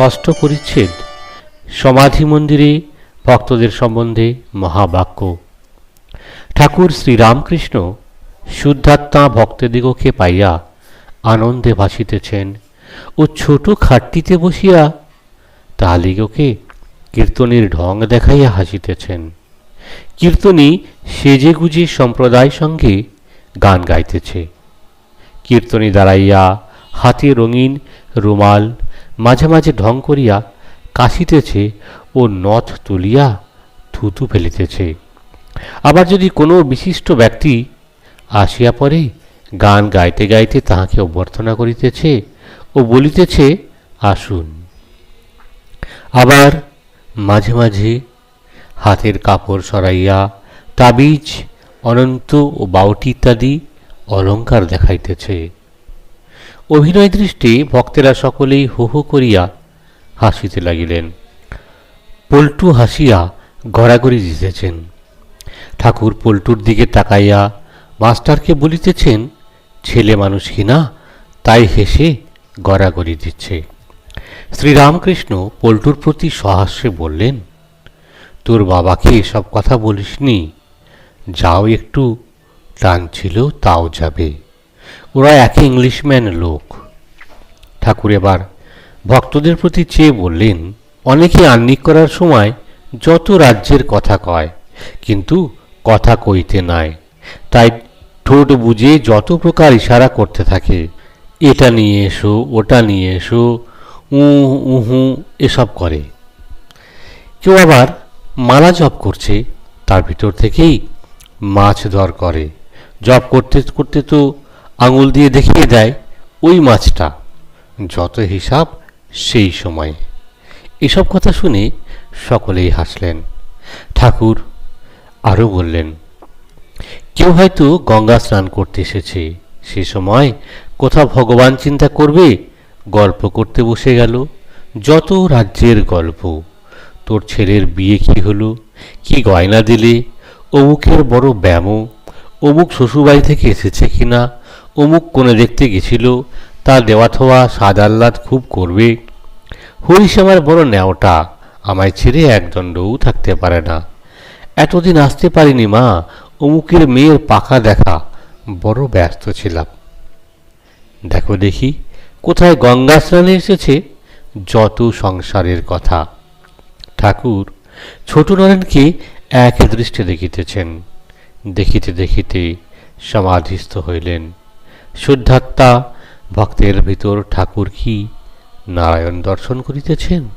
ষষ্ঠ পরিচ্ছেদ, সমাধি মন্দিরে ভক্তদের সম্বন্ধে মহাবাক্য। ঠাকুর শ্রীরামকৃষ্ণ শুদ্ধাত্মা ভক্তদিগকে পাইয়া আনন্দে ভাসিতেছেন ও ছোট খাটটিতে বসিয়া তাহাদিগকে কীর্তনের ঢং দেখাইয়া হাসিতেছেন। কীর্তনী সেজে গুজে সম্প্রদায় সঙ্গে গান গাইতেছে। কীর্তনী দাঁড়াইয়া হাতে রঙিন রুমাল মাঝে মাঝে ঢং করিয়া কাশিতেছে ও নথ তুলিয়া থুতু ফেলিতেছে। আবার যদি কোনো বিশিষ্ট ব্যক্তি আসিয়া পরে গান গাইতে গাইতে তাহাকে অভ্যর্থনা করিতেছে ও বলিতেছে, আসুন। আবার মাঝে মাঝে হাতের কাপড় সরাইয়া তাবিজ, অনন্ত ও বাউটি ইত্যাদি অলঙ্কার দেখাইতেছে। অভিনয় দৃষ্টি ভক্তেরা সকলেই হো হো করিয়া হাসিতে লাগিলেন। পল্টু হাসিয়া গড়াগড়ি দিতেছেন ঠাকুর পল্টুর দিকে তাকাইয়া মাস্টারকে বলিতেছেন, ছেলে মানুষ কিনা তাই হেসে গড়াগড়ি দিচ্ছে। শ্রীরামকৃষ্ণ পল্টুর প্রতি সহাস্যে বললেন, তোর বাবাকে এসব কথা বলিসনি, যাও একটু, টান ছিল তাও যাবে। ওরা একে ইংলিশম্যান লোক। ঠাকুর এবার ভক্তদের প্রতি চেয়ে বললেন, অনেকে আহ্নিক করার সময় যত রাজ্যের কথা কয়, কিন্তু কথা কইতে নাই। তাই ঠোঁট বুঝে যত প্রকার ইশারা করতে থাকে, এটা নিয়ে এসো, ওটা নিয়ে এসো, উ উহু এসব করে। কেউ আবার মালা জপ করছে, তার ভিতর থেকেই মাছ দর করে। জপ করতে করতে তো আঙুল দিয়ে দেখিয়ে দেয় ওই মাছটা। যত হিসাব, সেই সময়। এসব কথা শুনে সকলেই হাসলেন। ঠাকুর আরও বললেন, কেউ হয়তো গঙ্গা স্নান করতে এসেছে। সে সময় কোথাও ভগবান চিন্তা করবে, গল্প করতে বসে গেল। যত রাজ্যের গল্প, তোর ছেলের বিয়ে কি হলো, কি গয়না দিলে, অমুকের বড় ব্যামো, অমুক শ্বশুরবাড়ি থেকে এসেছে কিনা অমুক কোণে দেখতে গেছিল তার দেওয়া থোয়া সাদ আহ্লাদ খুব করবে। হরিশ আমার বড় ন্যাওটা, আমায় ছেড়ে একদণ্ডও থাকতে পারে না। এতদিন আসতে পারিনি মা, অমুকের মেয়ের পাখা দেখা, বড় ব্যস্ত ছিলাম। দেখো দেখি, কোথায় গঙ্গা স্নানে এসেছে? যত সংসারের কথা। ঠাকুর, ছোট নরেনকে এক দৃষ্টে দেখিতেছেন। দেখিতে দেখিতে সমাধিস্থ হইলেন। শুদ্ধাত্মা, ভক্তের ভিতর ঠাকুর কি নারায়ণ দর্শন করিতেছেন?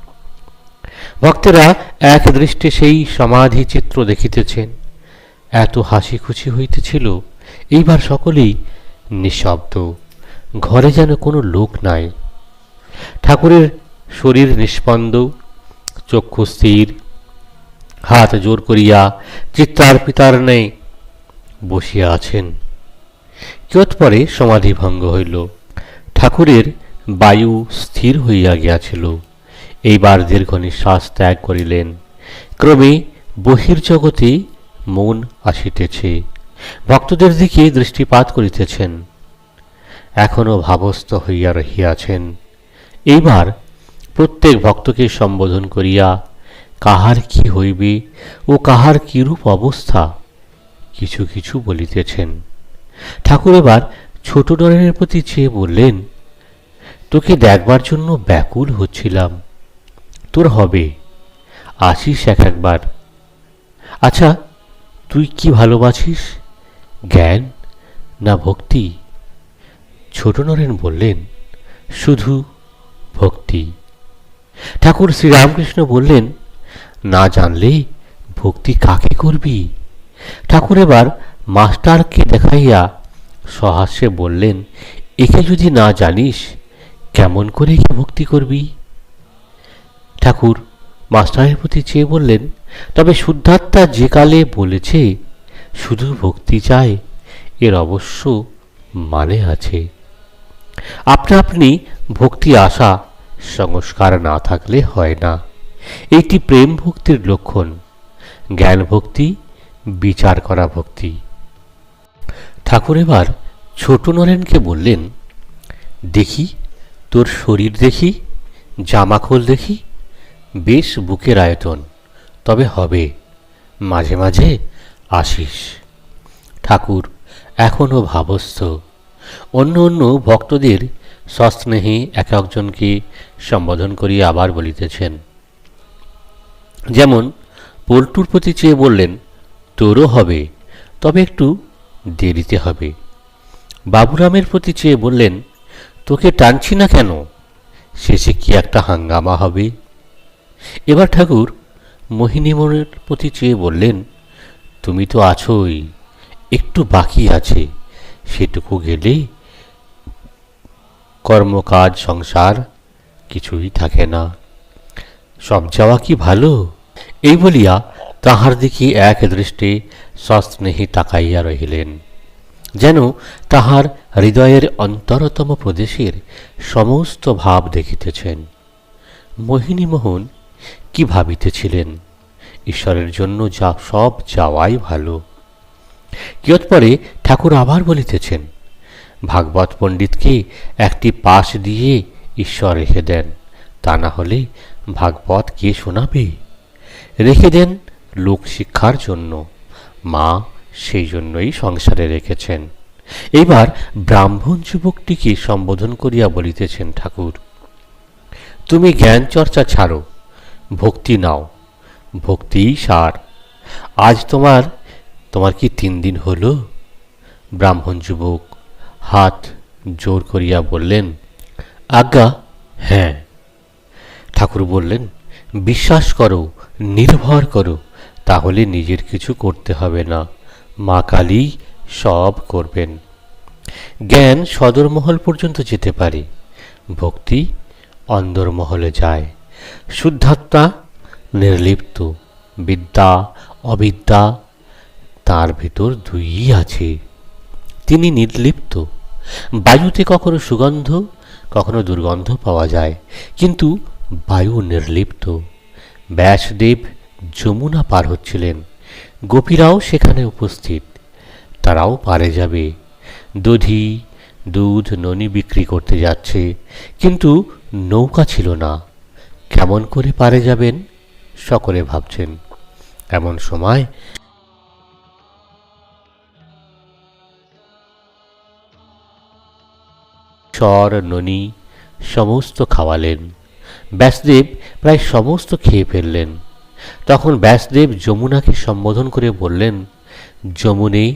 ভক্তেরা এক দৃষ্টে সেই সমাধি চিত্র দেখিতেছেন। এত হাসি খুশি হইতেছিল, এইবার সকলেই নিঃশব্দ, ঘরে যেন কোনো লোক নাই। ঠাকুরের শরীর নিষ্পন্দ, চক্ষু স্থির, হাত জোর করিয়া চিত্তার পিতার নেই বসিয়া আছেন। কিয়ৎপরে সমাধিভঙ্গ হইল। ঠাকুরের বায়ু স্থির হইয়া গিয়াছিল। এইবার দীর্ঘ নিঃশ্বাস ত্যাগ করিলেন। ক্রমে বহির্জগতে মন আসিতেছে। ভক্তদের দিকে দৃষ্টিপাত করিতেছেন। এখনও ভাবস্থ হইয়া রহিয়াছেন। এইবার প্রত্যেক ভক্তকে সম্বোধন করিয়া, কাহার কি হইবে ও কাহার কিরূপ অবস্থা? কিছু কিছু বলিতেছেন। ঠাকুর এবার ছোট নরেনের প্রতি চেয়ে বললেন, তোকে দেখবার জন্য ব্যাকুল হচ্ছিলাম। তোর হবে। আসিস এক একবার। আচ্ছা তুই কি ভালোবাসিস? জ্ঞান না ভক্তি? ছোট নরেন বললেন, শুধু ভক্তি। ঠাকুর শ্রীরামকৃষ্ণ বললেন, না জানলে ভক্তি কাকে করবি? ঠাকুর এবার মাস্টারকে দেখাইয়া সহাস্যে বললেন, একে যদি না জানিস, কেমন করে একে ভক্তি করবি? ঠাকুর মাস্টারের প্রতি চেয়ে বললেন, তবে শুদ্ধাত্মা যে কালে বলেছে, শুধু ভক্তি চায় এর অবশ্য মানে আছে। আপনা আপনি ভক্তি আসা সংস্কার না থাকলে হয় না। এইটি প্রেম ভক্তির লক্ষণ। জ্ঞান ভক্তি, বিচার করা ভক্তি। ঠাকুর এবার ছোট নরেনকে বললেন, দেখি, তোর শরীর দেখি জামা খোল দেখি, বেশ বুকের আয়তন, তবে হবে, মাঝে মাঝে আসিস। ঠাকুর এখনও ভাবস্থ। অন্য অন্য ভক্তদের সস্নেহে এক একজনকে সম্বোধন করিয়া আবার বলিতেছেন, যেমন পল্টুর প্রতি চেয়ে বললেন, তোরও হবে, তবে একটু দেরিতে হবে। বাবুরামের প্রতি চেয়ে বললেন, তোকে টানছি না কেন? শেষে কি একটা হাঙ্গামা হবে? এবার ঠাকুর মোহিনীমনের প্রতি চেয়ে বললেন, তুমি তো আছোই, একটু বাকি আছে। সেটুকু গেলে কর্মকাজ, সংসার কিছুই থাকে না। সব যাওয়া কি ভালো? এই বলিয়া তাহার দিকে এক দৃষ্টি সস্নেহে তাকাইয়া রহিলেন। যেন তাহার হৃদয়ের অন্তরতম প্রদেশের সমস্ত ভাব দেখিতেছেন। মোহিনীমোহন, কি ভাবিতেছিলেন? ঈশ্বরের জন্য যা সব যাওয়াই ভালো। কিয়ৎপরে ঠাকুর আবার বলিতেছেন, ভাগবত পণ্ডিতকে একটি পাশ দিয়ে ঈশ্বর রেখে দেন, তা না হলে ভাগবত কে শোনাবে? রেখে দেন লোক শিক্ষার জন্য। মা সেই জন্যই সংসারে রেখেছেন। এইবার ব্রাহ্মণ যুবকটিকে সম্বোধন করিয়া বলিতেছেন, ঠাকুর? তুমি জ্ঞান চর্চা ছাড়ো, ভক্তি নাও ভক্তিই সার। আজ তোমার তোমার কি তিন দিন হলো? ব্রাহ্মণ যুবক হাত জোর করিয়া বললেন, আজ্ঞা হ্যাঁ। ঠাকুর বললেন, বিশ্বাস করো, নির্ভর করো। তাহলে নিজের কিছু করতে হবে না। মা কালী সব করবেন। জ্ঞান সদরমহল পর্যন্ত যেতে পারে। ভক্তি অন্দরমহলে যায়। শুদ্ধাত্মা নির্লিপ্ত। বিদ্যা অবিদ্যা তার ভিতর দুইই আছে। তিনি নির্লিপ্ত। বায়ুতে কখনো সুগন্ধ, কখনো দুর্গন্ধ পাওয়া যায়। কিন্তু বায়ু নির্লিপ্ত। ব্যাসদেব যমুনা পার হচ্ছিলেন। গোপীরাও সেখানে উপস্থিত। তারাও পারে যাবে। দধি, দুধ, ননি বিক্রি করতে যাচ্ছে। কিন্তু নৌকা ছিল না। কেমন করে পারে যাবেন? সকলে ভাবছেন। এমন সময় চর ননি সমস্ত খাওয়ালেন। ব্যাসদেব প্রায় সমস্ত খেয়ে ফেললেন। তখন ব্যাসদেব যমুনাকে সম্বোধন করে বললেন, যমুনে,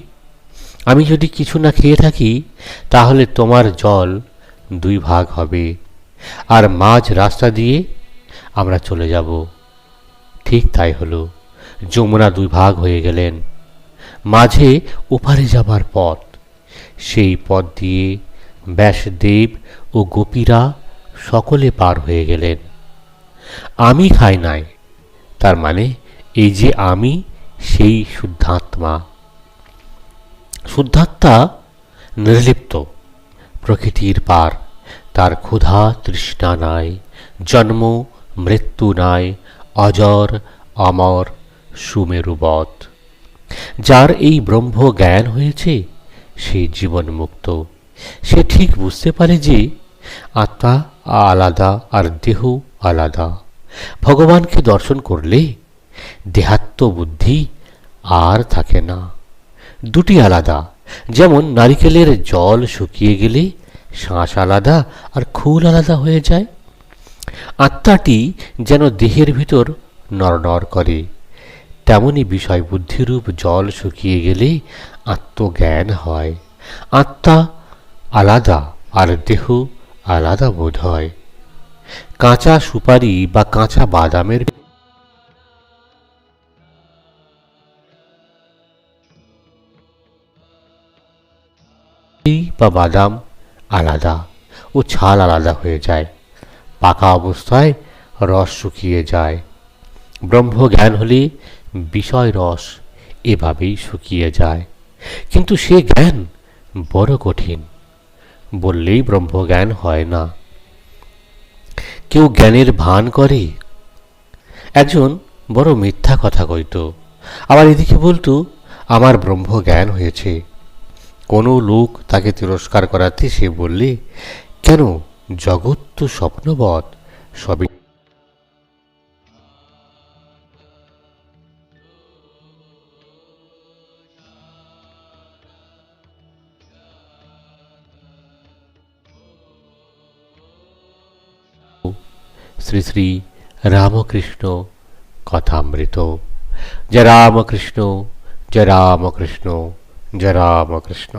আমি যদি কিছু না খেয়ে থাকি, তাহলে তোমার জল দুই ভাগ হবে। আর মাঝ রাস্তা দিয়ে আমরা চলে যাব। ঠিক তাই হলো, যমুনা দুই ভাগ হয়ে গেলেন। মাঝে ওপারে যাবার পথ, সেই পথ দিয়ে ব্যাসদেব ও গোপীরা সকলে পার হয়ে গেলেন। আমি খাই নাই তার মানে এই যে আমি, সেই শুদ্ধাত্মা। শুদ্ধাত্মা নির্লিপ্ত, প্রকৃতির পার। তার ক্ষুধা তৃষ্ণা নাই, জন্ম মৃত্যু নাই, অজর, অমর সুমেরুবৎ যার এই ব্রহ্ম জ্ঞান হয়েছে, সে জীবন মুক্ত সে ঠিক বুঝতে পারে যে আত্মা আলাদা আর দেহ আলাদা। ভগবানকে দর্শন করলে দেহাত্ম বুদ্ধি আর থাকে না। দুটি আলাদা, যেমন নারিকেলের জল শুকিয়ে গেলে শ্বাস আলাদা আর খুল আলাদা হয়ে যায়। আত্মাটি যেন দেহের ভিতর নড়নড় করে, তেমনি বিষয় বুদ্ধিরূপ জল শুকিয়ে গেলে আত্মজ্ঞান হয়। আত্মা আলাদা আর দেহ আলাদা বোধ হয়। কাঁচা সুপারি বা কাঁচা বাদামের বা বাদাম আলাদা ও ছাল আলাদা হয়ে যায়। পাকা অবস্থায় রস শুকিয়ে যায়। ব্রহ্মজ্ঞান হলে বিষয় রস এভাবেই শুকিয়ে যায়। কিন্তু সে জ্ঞান বড় কঠিন, বললেই ব্রহ্মজ্ঞান হয় না। কেউ জ্ঞানের ভান করে? একজন বড় মিথ্যা কথা কইত। আবার এদিকে বলতো, আমার ব্রহ্ম জ্ঞান হয়েছে। কোনো লোক তাকে তিরস্কার করাতে সে বললে, কেন জগৎ তো স্বপ্নবৎ, সবই শ্রী শ্রী রামকৃষ্ণ কথামৃত জয় রামকৃষ্ণ জয় রামকৃষ্ণ জয় রামকৃষ্ণ